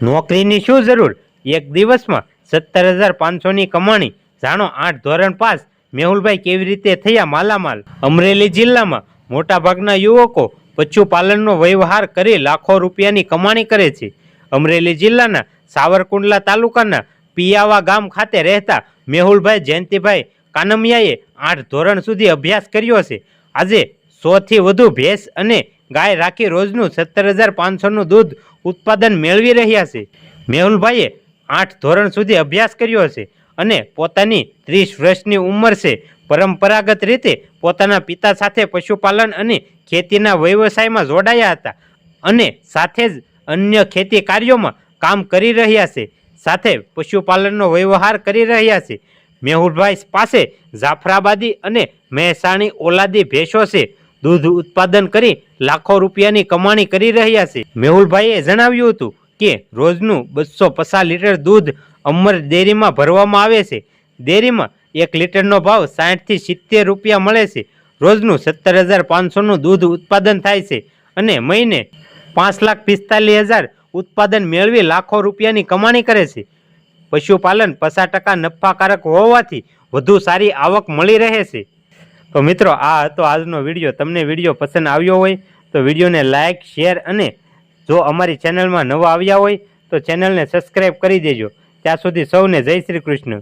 નોકરીની શું જરૂર? એક દિવસમાં સત્તર હજાર પાંચસોની કમાણી. જાણો, આઠ ધોરણ પાસ. મેહુલભાઈ કેવી રીતે થયા માલામાલ? અમરેલી જિલ્લામાં મોટાભાગના યુવકો પશુપાલનનો વ્યવહાર કરી લાખો રૂપિયાની કમાણી કરે છે. અમરેલી જિલ્લાના સાવરકુંડલા તાલુકાના પિયાવા ગામ ખાતે રહેતા મેહુલભાઈ જયંતિભાઈ કાનમિયાએ આઠ ધોરણ સુધી અભ્યાસ કર્યો છે. આજે સોથી વધુ ભેંસ અને ગાય રાખી રોજનું સત્તર હજાર પાંચસોનું દૂધ ઉત્પાદન મેળવી રહ્યા છે. મેહુલભાઈએ આઠ ધોરણ સુધી અભ્યાસ કર્યો છે અને પોતાની ત્રીસ વર્ષની ઉંમર છે. પરંપરાગત રીતે પોતાના પિતા સાથે પશુપાલન અને ખેતીના વ્યવસાયમાં જોડાયા હતા અને સાથે જ અન્ય ખેતી કાર્યોમાં કામ કરી રહ્યા છે. સાથે પશુપાલનનો વ્યવહાર કરી રહ્યા છે. મેહુલભાઈ પાસે જાફરાબાદી અને મહેસાણી ઓલાદી ભેંસો છે. દૂધ ઉત્પાદન કરી લાખો રૂપિયાની કમાણી કરી રહ્યા છે. મેહુલભાઈએ જણાવ્યું હતું કે, રોજનું બસો પચાસ લીટર દૂધ અમર ડેરીમાં ભરવામાં આવે છે. ડેરીમાં એક લીટરનો ભાવ સાઠથી સિત્તેર રૂપિયા મળે છે. રોજનું સત્તર હજાર પાંચસોનું દૂધ ઉત્પાદન થાય છે અને મહિને પાંચ લાખ પિસ્તાલીસ હજાર ઉત્પાદન મેળવી લાખો રૂપિયાની કમાણી કરે છે. પશુપાલન પચાસ ટકા નફાકારક હોવાથી વધુ સારી આવક મળી રહે છે. તો મિત્રો, આ હતો આજનો વીડિયો. તમને વીડિયો પસંદ આવ્યો હોય તો વિડીયોને લાઇક શેર અને જો અમારી ચેનલમાં નવા આવ્યા હોય તો ચેનલને સબસ્ક્રાઈબ કરી દેજો. ત્યાં સુધી સૌને જય શ્રી કૃષ્ણ.